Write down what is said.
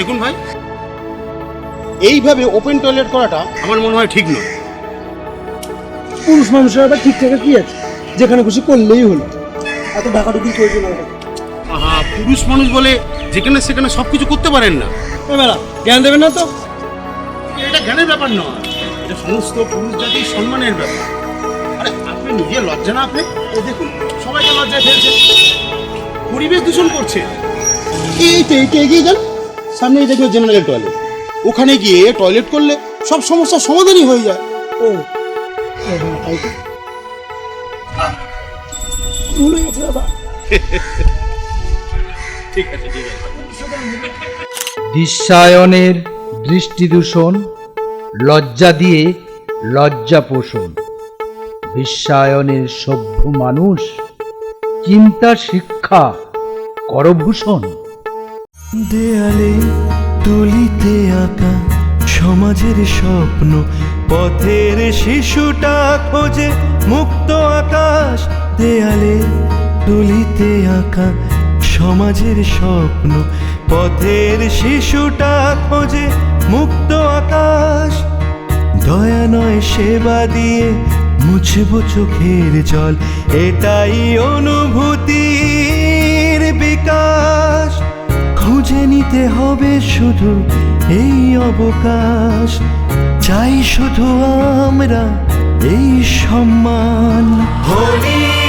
দেখুন ভাই। এইভাবে ওপেন টয়লেট করাটা আমার মনে হয় ঠিক নয়। পুরুষ মানুষের আবার ঠিক থেকে কি আছে? যেখানে খুশি করলেই হলো। এত ঢাকাঢুকি করে দিল আহা পুরুষ মানুষ বলে যেখানে সেখানে সব কিছু করতে পারেন না। বেলা জ্ঞান দেবেন না তো? এটা জ্ঞানের ব্যাপার নয়। এটা সমস্ত পুরুষ জাতির সম্মানের ব্যাপার। আরে আপনি নিজে লজ্জা না আপনি এই দেখুন সবাইকে লজ্জায় ফেলছে। পরিবেশ দূষণ করছে। এই তো এইটা এগিয়ে যান। সামনেই দেখবে জেনারেল টয়লেট ওখানে গিয়ে টয়লেট করলে সব সমস্যার সমাধানই হয়ে যায়। ও। বিশ্বায়নের দৃষ্টিদূষণ লজ্জা দিয়ে লজ্জা পোষণ। বিশ্বায়নের সভ্য মানুষ চিন্তা শিক্ষা, করভূষণ। দেয়ালে তুলিতে আঁকা সমাজের স্বপ্ন, পথের শিশুটা খোঁজে মুক্ত আকাশ। দেয়ালে তুলিতে আঁকা সমাজের স্বপ্ন, পথের শিশুটা খোঁজে মুক্ত আকাশ। দয়া নয় সেবা দিয়ে মুছবো চোখের জল, এটাই অনুভূতির নিতে হবে শুধু এই অবকাশ। চাই শুধু আমরা এই সম্মান। হোলি